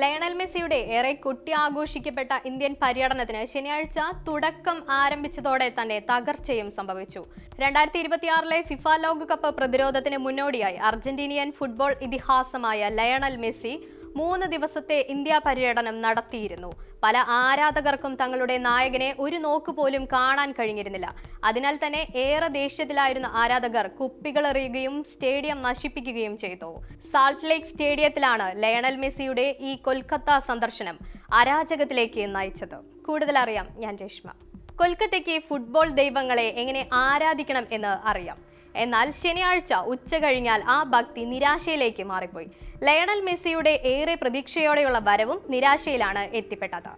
Lionel മെസ്സിയുടെ ഏറെ കുട്ടി ആഘോഷിക്കപ്പെട്ട ഇന്ത്യൻ പര്യടനത്തിന് ശനിയാഴ്ച തുടക്കം ആരംഭിച്ചതോടെ തന്നെ തകർച്ചയും സംഭവിച്ചു. രണ്ടായിരത്തി ഇരുപത്തിയാറിലെ ഫിഫ ലോകകപ്പ് പ്രതിരോധത്തിന് മുന്നോടിയായി അർജന്റീനിയൻ ഫുട്ബോൾ ഇതിഹാസമായ ലയണൽ മെസ്സി മൂന്ന് ദിവസത്തെ ഇന്ത്യ പര്യടനം നടത്തിയിരുന്നു. പല ആരാധകർക്കും തങ്ങളുടെ നായകനെ ഒരു നോക്ക് പോലും കാണാൻ കഴിഞ്ഞിരുന്നില്ല. അതിനാൽ തന്നെ ഏറെ ദേഷ്യത്തിലായിരുന്ന ആരാധകർ കുപ്പികളെറിയുകയും സ്റ്റേഡിയം നശിപ്പിക്കുകയും ചെയ്തു. സാൾട്ട് ലേക്ക് സ്റ്റേഡിയത്തിലാണ് ലയണൽ മെസ്സിയുടെ ഈ കൊൽക്കത്ത സന്ദർശനം അരാജകത്തിലേക്ക് നയിച്ചത്. കൂടുതൽ അറിയാം ഞാൻ രേഷ്മ. കൊൽക്കത്തയ്ക്ക് ഫുട്ബോൾ ദൈവങ്ങളെ എങ്ങനെ ആരാധിക്കണം എന്ന് അറിയാം. എന്നാൽ ശനിയാഴ്ച ഉച്ച കഴിഞ്ഞാൽ ആ ഭക്തി നിരാശയിലേക്ക് മാറിപ്പോയി. ലയണൽ മെസ്സിയുടെ ഏറെ പ്രതീക്ഷയോടെയുള്ള വരവും നിരാശയിലാണ് എത്തിപ്പെട്ടത്.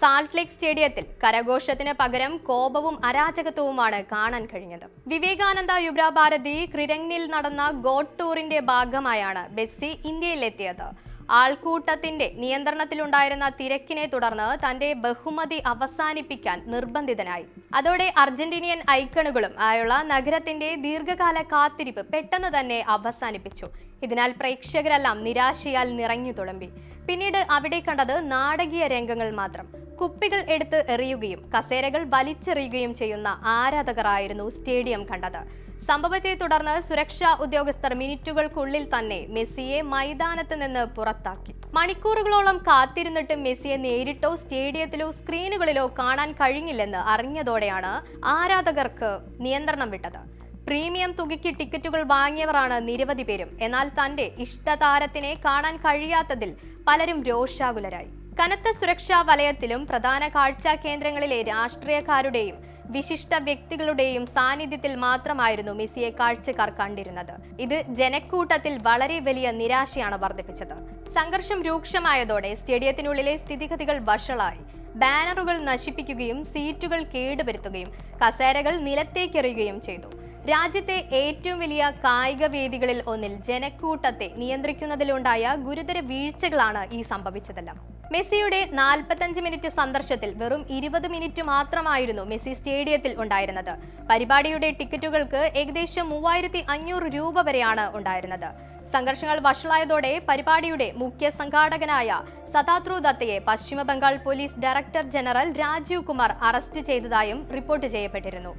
സാൾട്ട് ലേക്ക് സ്റ്റേഡിയത്തിൽ കരഘോഷത്തിന് പകരം കോപവും അരാജകത്വവുമാണ് കാണാൻ കഴിഞ്ഞത്. വിവേകാനന്ദ യുബ്രാഭാരതി ക്രിരങ്ങിൽ നടന്ന ഗോഡ് ടൂറിന്റെ ഭാഗമായാണ് മെസ്സി ഇന്ത്യയിലെത്തിയത്. ആൾക്കൂട്ടത്തിന്റെ നിയന്ത്രണത്തിലുണ്ടായിരുന്ന തിരക്കിനെ തുടർന്ന് തന്റെ ബഹുമതി അവസാനിപ്പിക്കാൻ നിർബന്ധിതനായി. അതോടെ അർജന്റീനിയൻ ഐക്കണുകളും ആയുള്ള നഗരത്തിന്റെ ദീർഘകാല കാത്തിരിപ്പ് പെട്ടെന്ന് തന്നെ അവസാനിപ്പിച്ചു. ഇതിനാൽ പ്രേക്ഷകരെല്ലാം നിരാശയാൽ നിറഞ്ഞു തുളമ്പി. പിന്നീട് അവിടെ കണ്ടത് നാടകീയ രംഗങ്ങൾ മാത്രം. കുപ്പികൾ എടുത്ത് എറിയുകയും കസേരകൾ വലിച്ചെറിയുകയും ചെയ്യുന്ന ആരാധകരായിരുന്നു സ്റ്റേഡിയം കണ്ടത്. സംഭവത്തെ തുടർന്ന് സുരക്ഷാ ഉദ്യോഗസ്ഥർ മിനിറ്റുകൾക്കുള്ളിൽ തന്നെ മെസ്സിയെ മൈതാനത്ത് നിന്ന് പുറത്താക്കി. മണിക്കൂറുകളോളം കാത്തിരുന്നിട്ടും മെസ്സിയെ നേരിട്ടോ സ്റ്റേഡിയത്തിലോ സ്ക്രീനുകളിലോ കാണാൻ കഴിഞ്ഞില്ലെന്ന് അറിഞ്ഞതോടെയാണ് ആരാധകർക്ക് നിയന്ത്രണം വിട്ടത്. പ്രീമിയം തുകയ്ക്ക് ടിക്കറ്റുകൾ വാങ്ങിയവരാണ് നിരവധി പേരും. എന്നാൽ തന്റെ ഇഷ്ടതാരത്തിനെ കാണാൻ കഴിയാത്തതിൽ പലരും രോഷാകുലരായി. കനത്ത സുരക്ഷാ വലയത്തിലും പ്രധാന കാഴ്ചാ കേന്ദ്രങ്ങളിലെ രാഷ്ട്രീയക്കാരുടെയും വിശിഷ്ട വ്യക്തികളുടെയും സാന്നിധ്യത്തിൽ മാത്രമായിരുന്നു മെസ്സിയെ കാഴ്ചക്കാർ കണ്ടിരുന്നത്. ഇത് ജനക്കൂട്ടത്തിൽ വളരെ വലിയ നിരാശയാണ് വർദ്ധിപ്പിച്ചത്. സംഘർഷം രൂക്ഷമായതോടെ സ്റ്റേഡിയത്തിനുള്ളിലെ സ്ഥിതിഗതികൾ വഷളായി. ബാനറുകൾ നശിപ്പിക്കുകയും സീറ്റുകൾ കേടുവരുത്തുകയും കസേരകൾ നിലത്തേക്കെറിയുകയും ചെയ്തു. രാജ്യത്തെ ഏറ്റവും വലിയ കായിക വേദികളിൽ ഒന്നിൽ ജനക്കൂട്ടത്തെ നിയന്ത്രിക്കുന്നതിലുണ്ടായ ഗുരുതര വീഴ്ചകളാണ് ഈ സംഭവിച്ചതെല്ലാം. മെസ്സിയുടെ നാൽപ്പത്തഞ്ച് മിനിറ്റ് സന്ദർശത്തിൽ വെറും ഇരുപത് മിനിറ്റ് മാത്രമായിരുന്നു മെസ്സി സ്റ്റേഡിയത്തിൽ ഉണ്ടായിരുന്നത്. പരിപാടിയുടെ ടിക്കറ്റുകൾക്ക് ഏകദേശം മൂവായിരത്തി അഞ്ഞൂറ് രൂപ വരെയാണ് ഉണ്ടായിരുന്നത്. സംഘർഷങ്ങൾ വഷളായതോടെ പരിപാടിയുടെ മുഖ്യ സംഘാടകനായ Satadru ദത്തയെ Paschim Bengal police director general Rajeev Kumar arrest ചെയ്തതായും റിപ്പോർട്ട് ചെയ്യപ്പെട്ടിരുന്നു.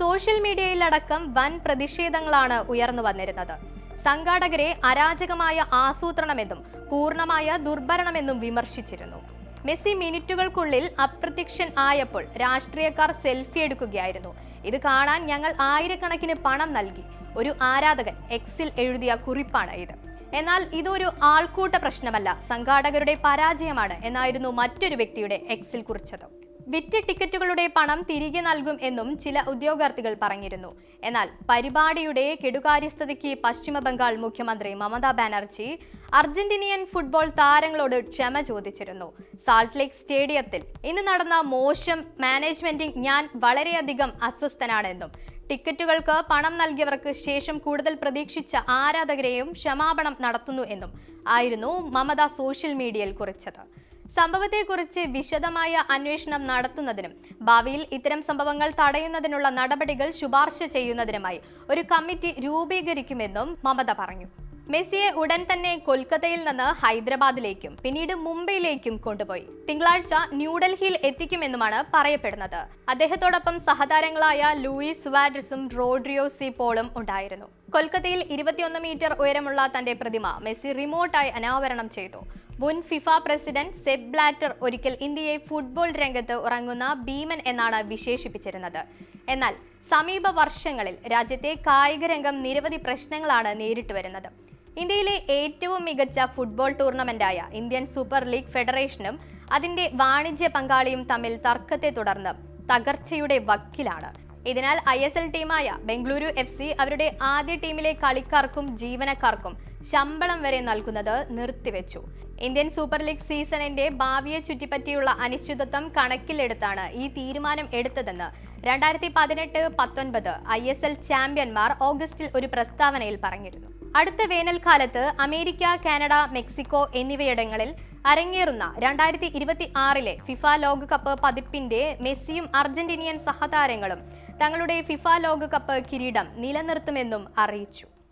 സോഷ്യൽ മീഡിയയിലടക്കം വൻ പ്രതിഷേധങ്ങളാണ് ഉയർന്നു വന്നിരുന്നത്. സംഘാടകരെ അരാജകമായ ആസൂത്രണമെന്നും പൂർണമായ ദുർഭരണമെന്നും വിമർശിച്ചിരുന്നു. മെസ്സി മിനിറ്റുകൾക്കുള്ളിൽ അപ്രത്യക്ഷൻ ആയപ്പോൾ രാഷ്ട്രീയക്കാർ സെൽഫി എടുക്കുകയായിരുന്നു. ഇത് കാണാൻ ഞങ്ങൾ ആയിരക്കണക്കിന് പണം നൽകി. ഒരു ആരാധകൻ എക്സിൽ എഴുതിയ കുറിപ്പാണ് ഇത്. എന്നാൽ ഇതൊരു ആൾക്കൂട്ട പ്രശ്നമല്ല. സംഘാടകരുടെ പരാജയമാണ് എന്നായിരുന്നു മറ്റൊരു വ്യക്തിയുടെ എക്സിൽ കുറിച്ചത്. വിറ്റ് ടിക്കറ്റുകളുടെ പണം തിരികെ നൽകും എന്നും ചില ഉദ്യോഗാർത്ഥികൾ പറഞ്ഞിരുന്നു. എന്നാൽ പരിപാടിയുടെ കെടുകാര്യസ്ഥതയ്ക്ക് പശ്ചിമ ബംഗാൾ മുഖ്യമന്ത്രി മമതാ ബാനർജി അർജന്റീനിയൻ ഫുട്ബോൾ താരങ്ങളോട് ക്ഷമ ചോദിച്ചിരുന്നു. സാൾട്ട് ലേക്ക് സ്റ്റേഡിയത്തിൽ ഇന്ന് നടന്ന മോശം മാനേജ്മെന്റിൽ ഞാൻ വളരെയധികം അസ്വസ്ഥനാണെന്നും ടിക്കറ്റുകൾക്ക് പണം നൽകിയവർക്ക് ശേഷം കൂടുതൽ പ്രതീക്ഷിച്ച ആരാധകരെയും ക്ഷമാപണം നടത്തുന്നു എന്നും ആയിരുന്നു മമത സോഷ്യൽ മീഡിയയിൽ കുറിച്ചത്. സംഭവത്തെക്കുറിച്ച് വിശദമായ അന്വേഷണം നടത്തുന്നതിനും ഭാവിയിൽ ഇത്തരം സംഭവങ്ങൾ തടയുന്നതിനുള്ള നടപടികൾ ശുപാർശ ചെയ്യുന്നതിനുമായി ഒരു കമ്മിറ്റി രൂപീകരിക്കുമെന്നും മമത പറഞ്ഞു. മെസ്സിയെ ഉടൻ തന്നെ കൊൽക്കത്തയിൽ നിന്ന് ഹൈദരാബാദിലേക്കും പിന്നീട് മുംബൈയിലേക്കും കൊണ്ടുപോയി. തിങ്കളാഴ്ച ന്യൂഡൽഹിയിൽ എത്തിക്കുമെന്നുമാണ് പറയപ്പെടുന്നത്. അദ്ദേഹത്തോടൊപ്പം സഹതാരങ്ങളായ ലൂയിസ് വാഡ്രിസും റോഡ്രിയോ സി പോളും ഉണ്ടായിരുന്നു. കൊൽക്കത്തയിൽ ഇരുപത്തിയൊന്ന് മീറ്റർ ഉയരമുള്ള തന്റെ പ്രതിമ മെസ്സി റിമോട്ടായി അനാവരണം ചെയ്തു. മുൻ ഫിഫ പ്രസിഡന്റ് സെബ് ബ്ലാറ്റർ ഒരിക്കൽ ഇന്ത്യയെ ഫുട്ബോൾ രംഗത്ത് ഉറങ്ങുന്ന ഭീമൻ എന്നാണ് വിശേഷിപ്പിച്ചിരുന്നത്. എന്നാൽ സമീപ വർഷങ്ങളിൽ രാജ്യത്തെ കായികരംഗം നിരവധി പ്രശ്നങ്ങളാണ് നേരിട്ട് വരുന്നത്. ഇന്ത്യയിലെ ഏറ്റവും മികച്ച ഫുട്ബോൾ ടൂർണമെന്റായ ഇന്ത്യൻ സൂപ്പർ ലീഗ് ഫെഡറേഷനും അതിന്റെ വാണിജ്യ പങ്കാളിയും തമ്മിൽ തർക്കത്തെ തുടർന്ന് തകർച്ചയുടെ വക്കിലാണ്. ഇതിനാൽ ഐ എസ് എൽ ടീമായ ബംഗളൂരു എഫ് സി അവരുടെ ആദ്യ ടീമിലെ കളിക്കാർക്കും ജീവനക്കാർക്കും ശമ്പളം വരെ നൽകുന്നത് നിർത്തിവെച്ചു. ഇന്ത്യൻ സൂപ്പർ ലീഗ് സീസണിന്റെ ഭാവിയെ ചുറ്റിപ്പറ്റിയുള്ള അനിശ്ചിതത്വം കണക്കിലെടുത്താണ് ഈ തീരുമാനം എടുത്തതെന്ന് രണ്ടായിരത്തി പതിനെട്ട് പത്തൊൻപത് ഐ എസ് എൽ ചാമ്പ്യന്മാർ ഓഗസ്റ്റിൽ ഒരു പ്രസ്താവനയിൽ പറഞ്ഞിരുന്നു. അടുത്ത വേനൽക്കാലത്ത് അമേരിക്ക കാനഡ മെക്സിക്കോ എന്നിവയിടങ്ങളിൽ അരങ്ങേറുന്ന രണ്ടായിരത്തി ഇരുപത്തി ആറിലെ ഫിഫ ലോകകപ്പ് പതിപ്പിന്റെ മെസ്സിയും അർജന്റീനിയൻ സഹതാരങ്ങളും തങ്ങളുടെ ഫിഫ ലോകകപ്പ് കിരീടം നിലനിർത്തുമെന്നും അറിയിച്ചു.